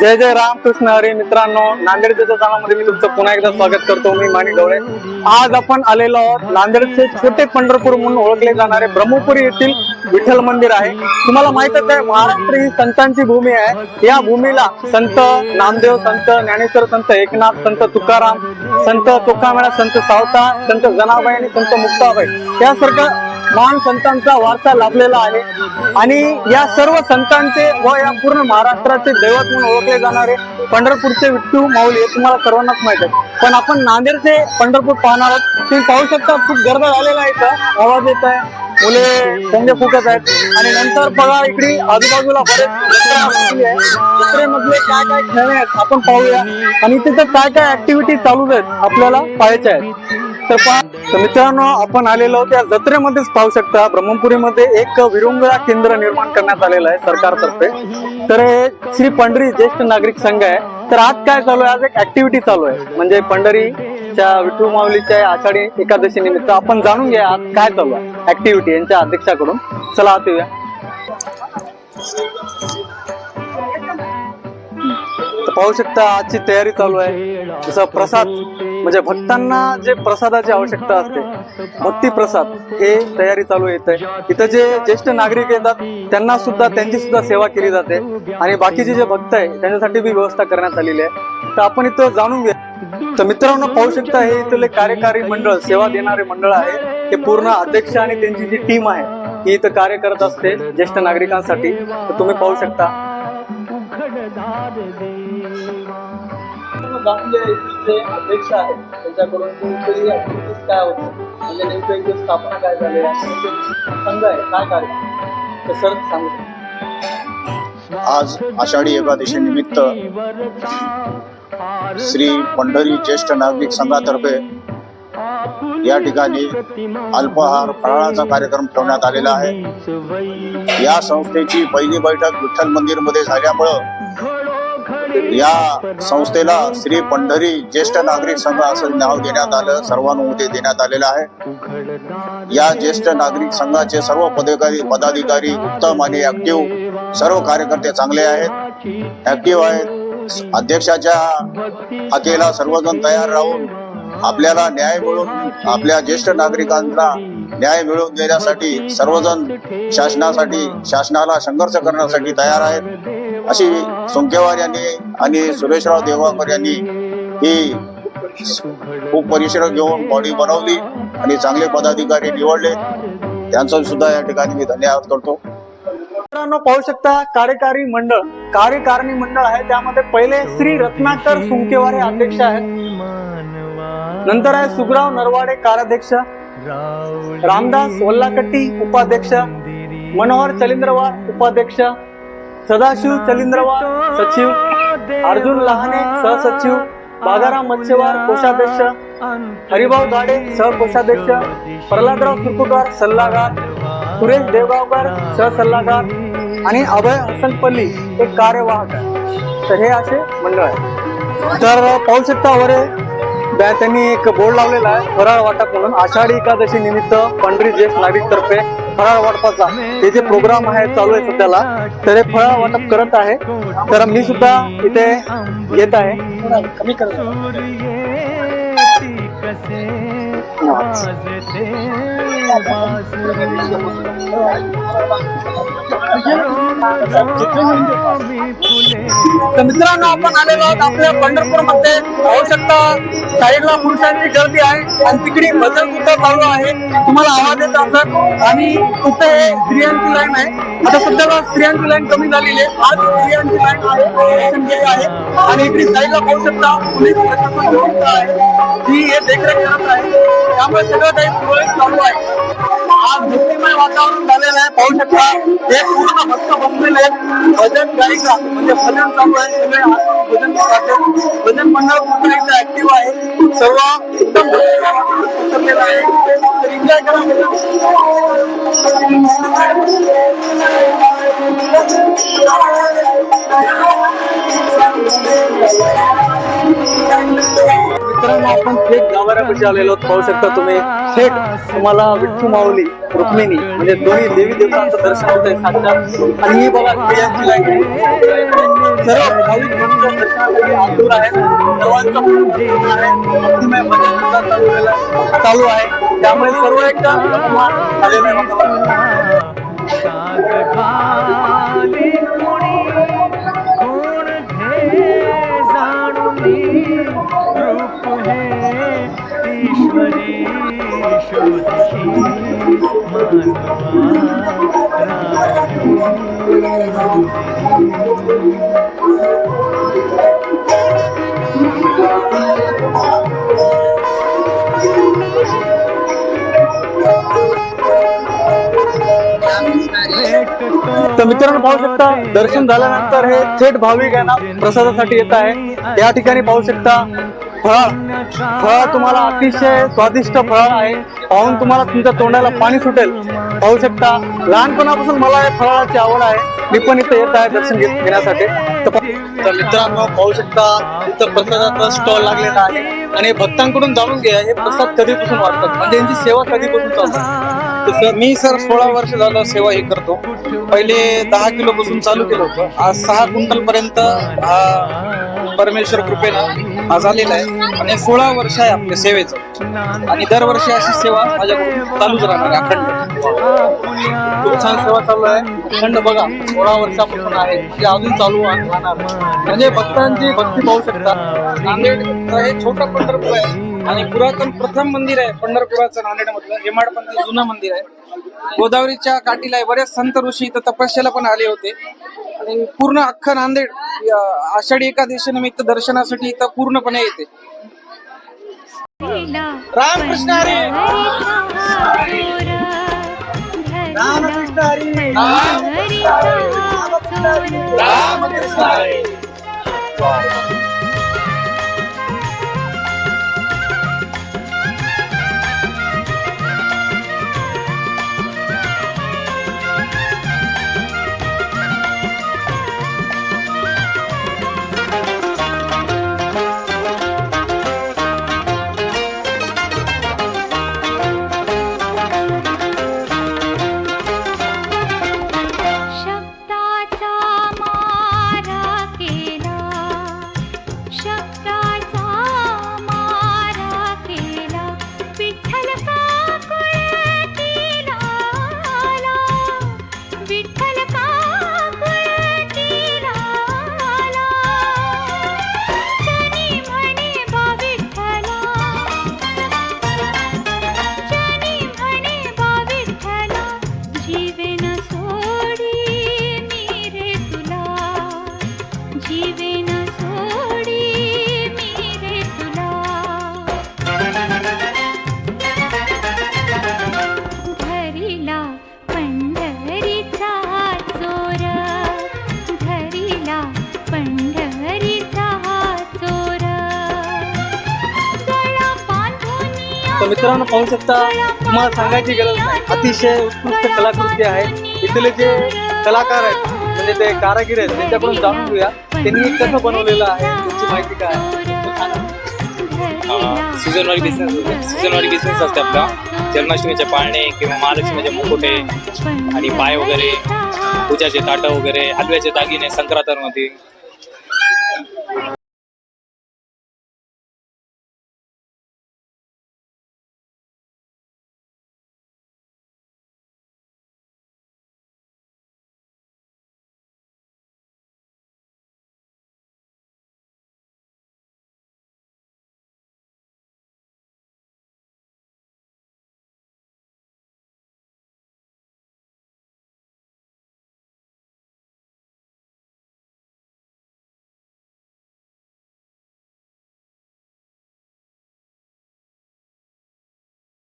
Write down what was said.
जय जय राम कृष्ण हरी मित्रांनो नांदेडच्या जाण्यामध्ये मी तुमचं पुन्हा एकदा स्वागत करतो. मी माणिक डोळे आज आपण आलेलो आहोत नांदेडचे छोटे पंढरपूर म्हणून ओळखले जाणारे ब्रह्मपुरी येथील विठ्ठल मंदिर आहे. तुम्हाला माहितच आहे महाराष्ट्र ही संतांची भूमी आहे. या भूमीला संत नामदेव संत ज्ञानेश्वर संत एकनाथ संत तुकाराम संत चोखामेळा संत सावता संत जनाबाई आणि संत मुक्ताबाई यासारख्या महान संतांचा वारसा लाभलेला आहे. आणि या सर्व संतांचे व या पूर्ण महाराष्ट्राचे दैवत म्हणून ओळखले जाणारे पंढरपूरचे विठ्ठू माऊली हे तुम्हाला सर्वांनाच माहीत आहे पण आपण नांदेडचे पंढरपूर पाहणार आहोत. तुम्ही पाहू शकता खूप गर्द झालेला आहे इथं. आवाज येत आहे. मुले संजय फुकत आहेत. आणि नंतर बघा इकडे आजूबाजूला बरेच मधले जत्रेमधले काय काय खेळ आहेत आपण पाहूया. आणि तिथं काय काय ऍक्टिव्हिटी चालू आहेत आपल्याला पाहायच्या आहेत. तर पहा तर मित्रांनो आपण आलेलो त्या जत्रेमध्येच पाहू शकता ब्रह्मपुरीमध्ये एक विरुंगळा केंद्र निर्माण करण्यात आलेलं आहे सरकारतर्फे. तर हे श्री पंढरी ज्येष्ठ नागरिक संघ आहे. तर आज काय चालू आहे? आज एक ऍक्टिव्हिटी चालू आहे. म्हणजे पंढरीच्या विठू माऊलीच्या आषाढी एकादशी निमित्त आपण जाणून घ्या आज काय चालू आहे ऍक्टिव्हिटी यांच्या अध्यक्षाकडून. चला आत येऊया. तर पाहू शकता आजची तयारी चालू आहे. जसं प्रसाद म्हणजे भक्तांना जे प्रसादाची आवश्यकता असते भक्ती प्रसाद हे तयारी चालू येत आहे. इथं जे ज्येष्ठ नागरिक येतात त्यांना सुद्धा त्यांची सुद्धा सेवा केली जाते. आणि बाकीचे जे भक्त आहे त्यांच्यासाठी बी व्यवस्था करण्यात आलेली आहे. तर आपण इथं जाणून घ्या. तर मित्रांनो पाहू शकता हे इथले कार्यकारी मंडळ सेवा देणारे मंडळ आहे. हे पूर्ण अध्यक्ष आणि त्यांची जी टीम आहे ही इथं कार्य करत असते ज्येष्ठ नागरिकांसाठी. तर तुम्ही पाहू शकता. अध्यक्ष आहेत. त्यांच्याकडून कोणतरी ऍक्टिव्हिटीज काय होतं? म्हणजे नेमकं स्थापना काय झाली? संघ आहे. काय कार्य? सर सांगू आज आषाढी एकादशी निमित्त श्री पंढरी ज्येष्ठ नागरिक संघातर्फे या ठिकाणी अल्पहार फराळाचा कार्यक्रम ठेवण्यात आलेला आहे. या संस्थेची पहिली बैठक विठ्ठल मंदिरमध्ये झाल्यामुळं या संस्थेला श्री पंढरी ज्येष्ठ नागरिक संघ असं नाव देण्यात आलं सर्वानुमते देण्यात आलेलं आहे. या ज्येष्ठ नागरिक संघाचे सर्व पदाधिकारी पदाधिकारी उत्तम आणि ऍक्टिव्ह सर्व कार्यकर्ते चांगले आहेत. ऍक्टिव्ह आहेत. अध्यक्षाच्या अकेला सर्वजण तयार राहून आपल्याला न्याय मिळून आपल्या ज्येष्ठ नागरिकांना न्याय मिळवून देण्यासाठी सर्वजण शासनासाठी शासनाला संघर्ष करण्यासाठी तयार आहेत. अशी सोंकेवार यांनी आणि सुरेशराव देवाकर यांनी ही खूप परिश्रम घेऊन बॉडी बनवली आणि चांगले पदाधिकारी निवडले. त्यांचा सुद्धा या ठिकाणी मी धन्यवाद करतो. मित्रांनो पाहू शकता कार्यकारी मंडळ कार्यकारिणी मंडळ आहे. त्यामध्ये पहिले श्री रत्नाकर सुंकेवारे अध्यक्ष आहेत. नंतर आहे सुगराव नरवाडे कार्याध्यक्ष रामदास वल्लाकट्टी उपाध्यक्ष मनोहर चलिंद्रवार उपाध्यक्ष सदाशिव चलिंद्रवार सचिव अर्जुन लहाने सहसचिव बाजाराम मत्स्यवार कोषाध्यक्ष हरिभाऊ गाडे सहकोषाध्यक्ष प्रल्हादराव सुरकुटवार सल्लागार सुरेश देवगावकर सहसल्लागार आणि अभय हसनपल्ली एक कार्यवाहक तर हे असे मंडळ आहे तर पाहू शकता वरे त्यांनी एक बोर्ड लावलेला आहे फराळ वाटप म्हणून. आषाढी एकादशी निमित्त पंढरी ज्येष्ठ नागरिक तर्फे फराळ वाटपाचा हे जे प्रोग्राम आहे चालू आहे सध्याला तर हे फराळ वाटप करत आहे. तर मी सुद्धा इथे येत आहे. कमी तर मित्रांनो आपण आलेलो आहोत आपल्या पंढरपूरमध्ये पाहू शकता साईडला पुरुषांची गर्दी आहे आणि तिकडे भजन सुद्धा चालू आहे. तुम्हाला आवाज येत असत आणि इथे स्त्रियांची लाईन आहे. आता सध्याला स्त्रियांची लाईन कमी झालेली आहे. आज स्त्रियांची लाईन आहे आहे. आणि इकडे साईडला पाहू शकता पोलीस प्रशासन व्यवस्था आहे. ती हे देखरेख करत आहे. त्यामुळे सगळं काही सुरळीत चालू आहे. आज भक्तिमय वातावरण झालेलं आहे. पाहू शकता हे पूर्ण भक्त बसलेले भजन गायिका म्हणजे भजन चालू आहे. सगळे भजन भजन मंडळ पूर्ण इथे ऍक्टिव्ह आहे. सर्व एकदम भक्तिमय वातावरण आहे तर एन्जॉय करा. आपण थेट गावाऱ्यापाशी आलेलो पाहू शकता तुम्ही थेट तुम्हाला विठ्ठू माऊली रुक्मिणी म्हणजे दोन्ही देवी देवतांचं दर्शन होत आहे साक्षात. आणि ही बघा स्त्रियांची लाईन सर्व भाविक दर्शनासाठी आतुर आहेत. सर्वांचं चालू आहे- त्यामुळे सर्व एकदम धन्यवाद झालेलं रूप हे हरी शोधशी तर मित्रांनो पाहू शकता दर्शन झाल्यानंतर हे थेट भाविक आहे ना प्रसादासाठी येत आहे. या ठिकाणी पाहू शकता फळा फळ तुम्हाला अतिशय स्वादिष्ट फळ आहे. पाहून तुम्हाला तुमच्या तोंडाला पाणी सुटेल. पाहू शकता लहानपणापासून मला या फळाची आवड आहे. मी पण इथे येत आहे दर्शन घेण्यासाठी. तर तर मित्रांनो पाहू शकता इथं प्रसादाचा स्टॉल लागलेला आहे. आणि भक्तांकडून जाणून घ्या हे प्रसाद कधीपासून वाटतात म्हणजे यांची सेवा कधीपासून चालतात मी सर सोळा वर्ष झालं सेवा हे करतो. पहिले दहा किलो पासून चालू केलं होतं. आज सहा क्विंटल पर्यंत परमेश्वर कृपेनं हा झालेला आहे. आणि सोळा वर्ष आहे आपल्या सेवेचं. आणि दरवर्षी अशी सेवा माझ्याकडून चालूच राहणार आहे अखंड. खूप छान सेवा चालू आहे. अखंड बघा सोळा वर्षापासून आहे. ते अजून चालू राहणार. म्हणजे भक्तांची भक्ती पाहू शकता. नांदेडचं हे छोटं पंढरपूर आहे. आणि पुरातन प्रथम मंदिर आहे पंढरपुराचं नांदेडमधलं. हेमाडपंथी जुनं मंदिर आहे. गोदावरीच्या काठीला आहे. बरेच संत ऋषी इथं तपस्याला पण आले होते. आणि पूर्ण अख्खं नांदेड आषाढी एकादशीनिमित्त दर्शनासाठी इथं पूर्णपणे येते. रामकृष्ण हरी! रामकृष्ण हरी! रामकृष्ण हरी! शब्दाचा शिवे तर मित्रांनो पाहू शकता तुम्हाला सांगायची गरज नाही. अतिशय उत्कृष्ट कलाकृती आहे. इथले जे कलाकार आहेत म्हणजे ते कारागीर आहेत त्यांच्याकडून जाणून घेऊया. त्यांनी कसं बनवलेलं आहे त्याची माहिती काय सीझनवारी बिझनेस सीझनवारी बिझनेस असते आपला. जन्माष्टमीचे पाळणे किंवा महालक्ष्मीचे मुकुटे आणि पाय वगैरे पूजाचे ताटं वगैरे हलव्याचे दागिने संक्रांतीमध्ये.